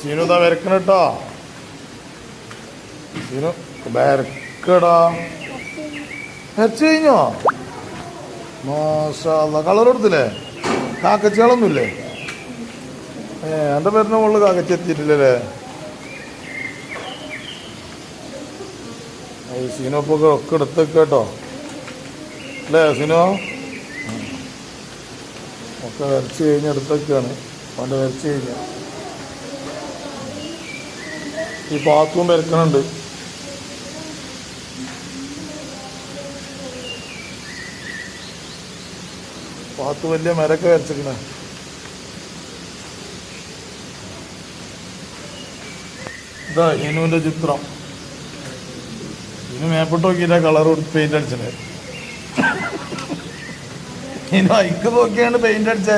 സീനു ഇതാ വരക്കണ കേട്ടോ. സീനു വരക്കടാ. വരച്ചു കഴിഞ്ഞോ? മാഷാ കളർ കൊടുത്തില്ലേ? കാക്കച്ചകളൊന്നുമില്ലേ? ഏ എന്റെ പേരിന്റെ മുകളിൽ കാക്കച്ച എത്തിയിട്ടില്ലല്ലേ? ഒക്കെ കേട്ടോ. അല്ലേ സീനോ. ഒക്കെ വരച്ച് കഴിഞ്ഞ് എടുത്തൊക്കെയാണ് അവന്റെ വരച്ച് കഴിഞ്ഞ. ഈ ബാത്റൂം വരക്കണുണ്ട്. പാത്ത് വലിയ മരൊക്കെ വരച്ചിരിക്കണ. ഇതാ ഹിനുവിന്റെ ചിത്രം. ഹിനു മേപ്പിട്ട് നോക്കിയില്ല കളർ പെയിന്റ് അടിച്ചത്. ഹിനു ഐക്ക് നോക്കിയാണ് പെയിന്റ് അടിച്ച.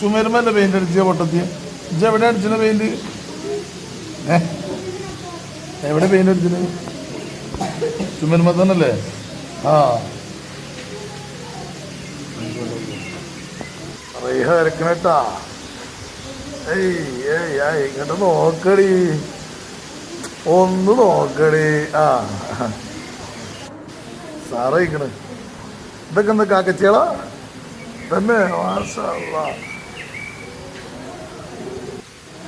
ചുമരുമല്ലേ പെയിന്റ് അടിച്ച പൊട്ടത്തി. ഇജ്ജ് എവിടെ അടിച്ചത് പെയിന്റ് ഏ? എവിടെ പെയിന്റ് അടിച്ചത്? ചുമരുമ തന്നല്ലേ ആ. റീഹ ഇങ്ങോട്ട് നോക്കടി. ഒന്ന് നോക്കടി. ആ. സാറേ ഇക്കണ് ഇതൊക്കെ എന്താ കാക്കച്ചികളാ? തന്നെ മാഷാല്ല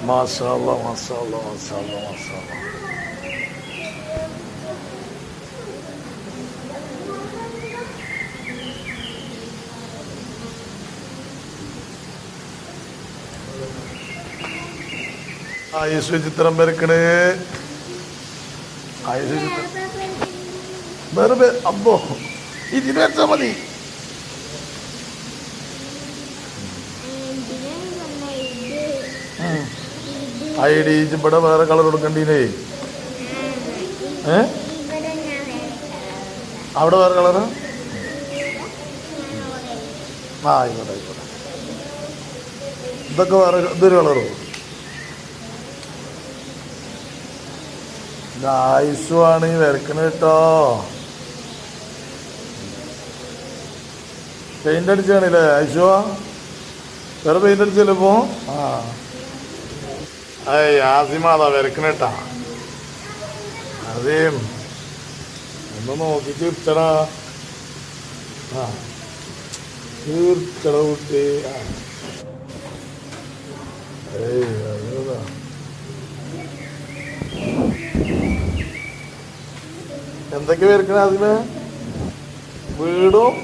മാഷാല്ല മാഷാല്ല മാഷാല്ല മാഷാല്ല ചിത്രം വരക്കണേ. ആയുഷ് ചിത്രം. വേറെ പേ- അబ్బോ ഇതിന് വെച്ചാ മതി ഐഡി ഇവിടെ വേറെ കളർ കൊടുക്കണ്ടീനേ. അവിടെ വേറെ കളർ ആ ആയിക്കോട്ടെ ആയിക്കോട്ടെ. ഇതൊക്കെ വേറെ ഇതൊരു കളറോ? ഇത് ആയുഷുമാണ് ഈ വരക്കണ കേട്ടോ. പെയിന്റ് അടിച്ചാണല്ലേ ആയുഷു വേറെ പെയിന്റ് അടിച്ചല്ലേ ഇപ്പോ? ആ. ഏയ് ആസിമാതാ വരക്കണ കേട്ടാ. ആസിം ഒന്ന് നോക്കി തീർച്ചടാ ആ. തീർച്ചട കുട്ടി. ഏയ് അതാ എന്തൊക്കെ വരക്കണ അതിന് വീടും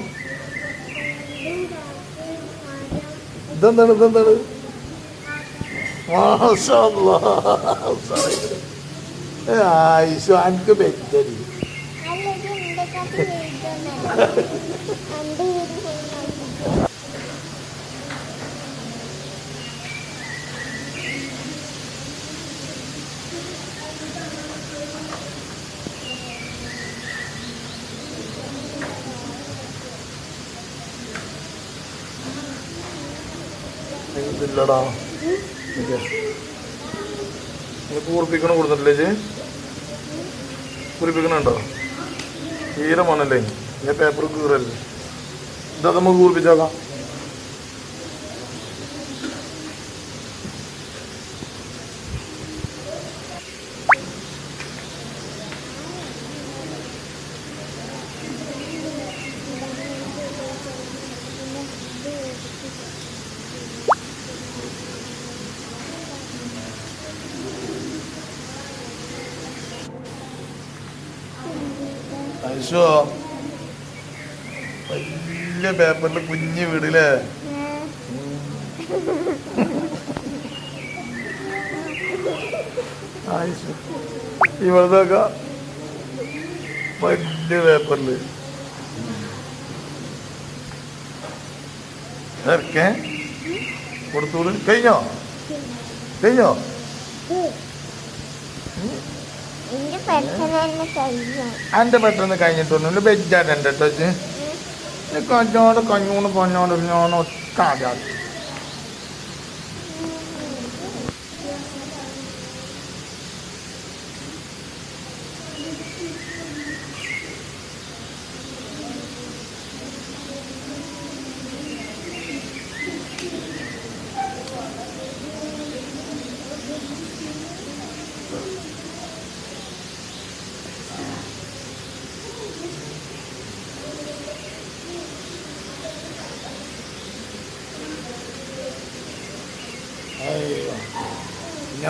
ഇതെന്താണ് ഇതെന്താണ് മാഷാ അല്ലാ. ഉസ്താദേ. ഇതില്ലടാ. കുറിപ്പിക്കണ കൊടുത്തിട്ടില്ലേ ചേ പൂരിപ്പിക്കണുണ്ടോ? ഈരമാണല്ലേ ഇങ്ങനെ പേപ്പർ കീറല്ലേ ഇതാ നമുക്ക് കുറിപ്പിച്ചേക്കാം ഐശോ വലിയ പേപ്പറിൽ കുഞ്ഞു വീടില്ലേ? ഇവിടുത്തെ വലിയ പേപ്പറിൽ ഇതൊക്കെ കൊടുത്തോളൂ കഴിഞ്ഞോ? കഴിഞ്ഞോ? എന്റെ പെട്ടെന്ന് കഴിഞ്ഞിട്ടൊന്നുമില്ല ബെജ്ജാട്ട് എന്റെ ടച്ച് കൊഞ്ഞോട് കൊഞ്ഞൂണ് കൊഞ്ഞോട് ഞാൻ ഒറ്റ ആദ്യം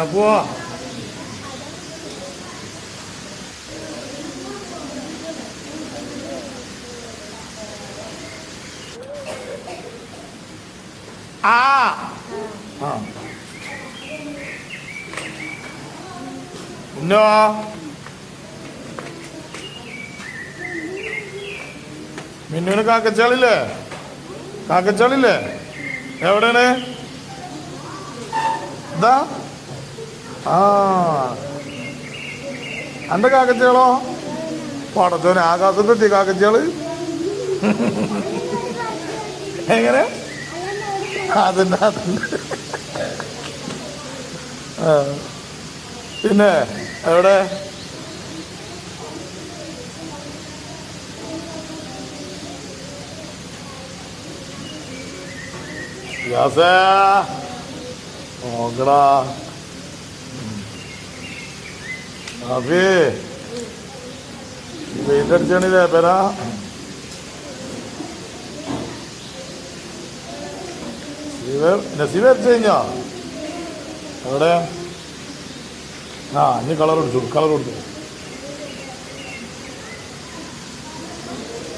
പോവാ ആ ആ കാക്കച്ചാളില്ലേ? കാക്കച്ചാളില്ലേ? എവിടെയാണ്? ഇതാ ആ. അന്റെ കാക്കച്ചാളോ പടത്തോനെ ആകാശത്തെത്തി കാക്കച്ചകൾ എങ്ങനെ? അതുണ്ട് അതുണ്ട് പിന്നെ എവിടെ? യാസേ. നോക്കടാ പെയിന്റ് അടിച്ചാണില്ലേ പേര? നസീബ് എവിടെ? ആ ഇനി കളർ കൊടുത്തു കളർ കൊടുത്തു.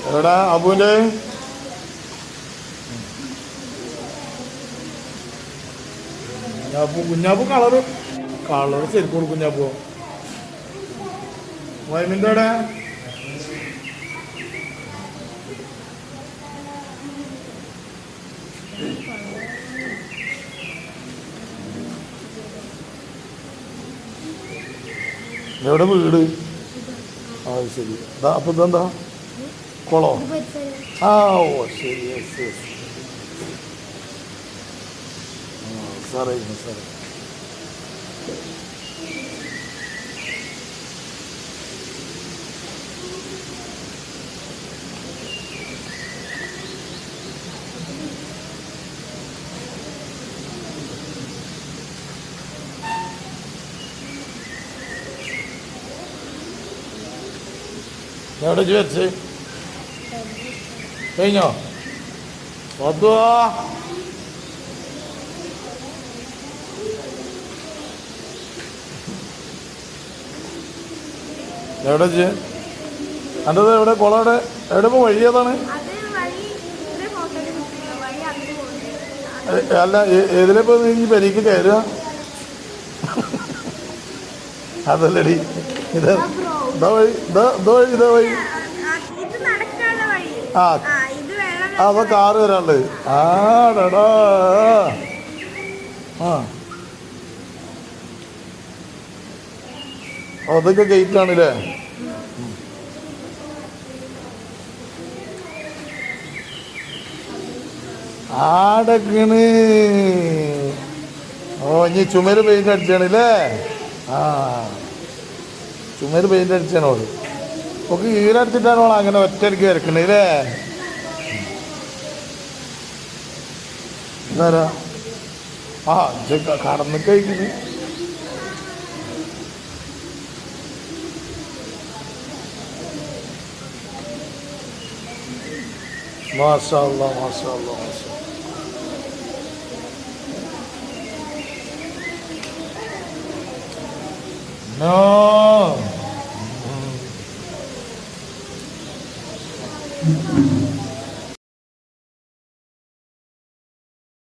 എവിടെ അബുവിന്റെ? കുഞ്ഞാപ്പൂ കുഞ്ഞാപ്പൂ കളറ് കളറ് ശരിക്കും കുഞ്ഞാപ്പൂ വൈമിന്റെ അവിടെ എവിടെ വീട്? ആ ശരി. അപ്പൊ ഇതെന്താ? കുളോ. ആ ഓ ശരി യെസ് യെസ് ആ സാറേ സാറേ. എവിടെ വെച്ച് കഴിഞ്ഞോ? വധുവാ. എവിടെ ചെയ്യ അന്റെ എവിടെ കുളം എവിടെ എവിടെ ഇപ്പോൾ വഴി ഏതാണ് അല്ല ഏതിലിപ്പോൾ ഏതിലിപ്പോ നീ പരിക്ക് കയറുക അതല്ലടി ഇത് ഇതാ വഴി ഇതാ ഇതാ വഴി ഇതാ വഴി. ആ ആ ഇത് വെള്ളം ആ അപ്പൊ കാറ് വരാനുള്ളത്. ആടടാ ആ. അതൊക്കെ ഗേറ്റ് ആണല്ലേ? ആടക്കണ്. ഓ ഇനി ചുമര് പെയിന്റ് അടിച്ചാണല്ലേ ആ. ചുമര് പെയിന്റ് അടിച്ചാണ് ഒക്കെ ഈരടിച്ചിട്ടാണ് അങ്ങനെ ഒറ്റയ്ക്ക് വരക്കണേ അല്ലേ? എന്താ ആ കടന്ന് കഴിക്കുന്നു മാഷാ അല്ലാ മാഷാ അല്ലാ മാഷാ നോ